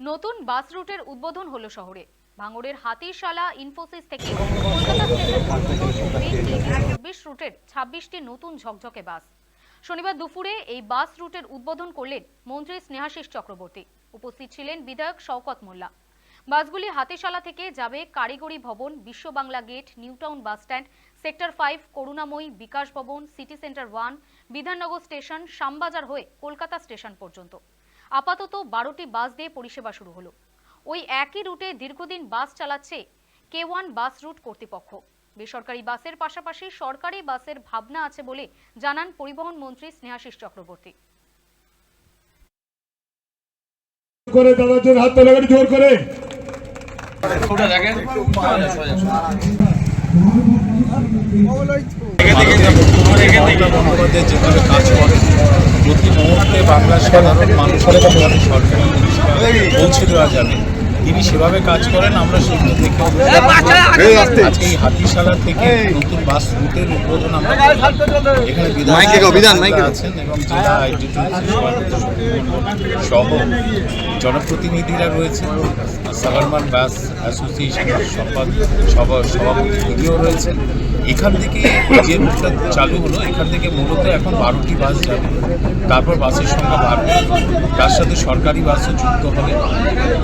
নতুন বাস রুটের উদ্বোধন হলো শহরে। ভাঙড়ের হাতিশালা ইনফোসিস থেকে চব্বিশ রুটের ছাব্বিশটি নতুন ঝকঝকে বাস। শনিবার দুপুরে এই বাস রুটের উদ্বোধন করলেন মন্ত্রী স্নেহাশিস চক্রবর্তী। উপস্থিত ছিলেন বিধায়ক শওকত মোল্লা। বাসগুলি হাতিশালা থেকে যাবে Karigari Bhavan Biswa Bangla gate, New Town bus stand, sector five, Karunamoyee Bikash Bhavan, City Centre One, Bidhannagar station, Shyambazar হয়ে কলকাতা স্টেশন পর্যন্ত। আপাতত বারোটি বাস দিয়ে পরিষেবা শুরু হলো। ওই একই রুটে দীর্ঘদিন বাস চালাচ্ছে কে ওয়ান বাস রুট কর্তৃপক্ষ। বেসরকারি বাসের পাশাপাশি সরকারি বাসের ভাবনা আছে বলে জানান পরিবহন মন্ত্রী স্নেহাশিস চক্রবর্তী। করে দাদার জন্য হাত তোলা করে জোর করে যেভাবে কাজ করে প্রতি মুহূর্তে বাংলার সাধারণ মানুষের সরকারি পৌঁছে দেওয়া যাবে তিনি সেভাবে কাজ করেন আমরা সেগুলো দেখে আজকে এই হাতিশালা থেকে নতুন বাস রুটের উদ্বোধন আমরা এখানে মাইকে গো, বিধান, বিধান মাইকে গো। আছেন এবং জেলা আইটি সহ জনপ্রতিনিধিরা রয়েছেন। সাভারমান বাস অ্যাসোসিয়েশনের সম্পাদ সভা- সভাপতি তিনিও রয়েছেন। এখান থেকে যে রুটটা চালু হলো এখান থেকে মূলত এখন বারোটি বাস যাবে। তারপর বাসের সংখ্যা বাড়বে। তার সাথে সরকারি বাসও যুক্ত হবে।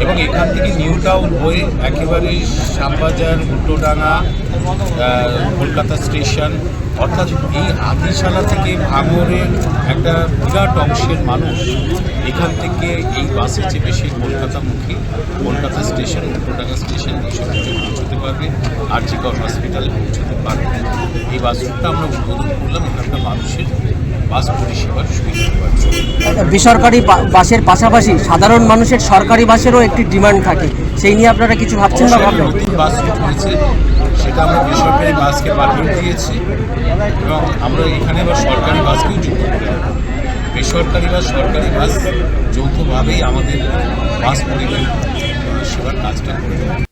এবং এখান থেকে নিউ টাউন হয়ে একেবারে শ্যামবাজার উল্টোডাঙ্গা আহ, কলকাতা স্টেশন অর্থাৎ এই আদিশালা থেকে ভাঙরের একটা বিরাট অংশের মানুষ এখান থেকে এই বাসে চেপে সেই কলকাতামুখী কলকাতা স্টেশন উল্টোডাঙ্গা স্টেশন এইসব পারবে আরজিকর হসপিটালে পৌঁছতে পারবে এই বাস রুটটা আমরা উদ্বোধন করলাম এখানকার মানুষের বাস পরিষেবার সুবিধা বেসরকারি বাসের পাশাপাশি সাধারণ মানুষের সরকারি বাসেরও একটি ডিমান্ড থাকে। সেই নিয়ে আপনারা কিছু ভাবছেন বা ভাববেন নতুন বাস রুট হয়েছে সেটা আমরা বেসরকারি বাসকে পারমিট দিয়েছি এবং আমরা এখানে এবার সরকারি বাসকেও যুক্ত করে বেসরকারি বা সরকারি বাস যৌথভাবেই আমাদের বাস পরিবহন সেবার কাজটা করে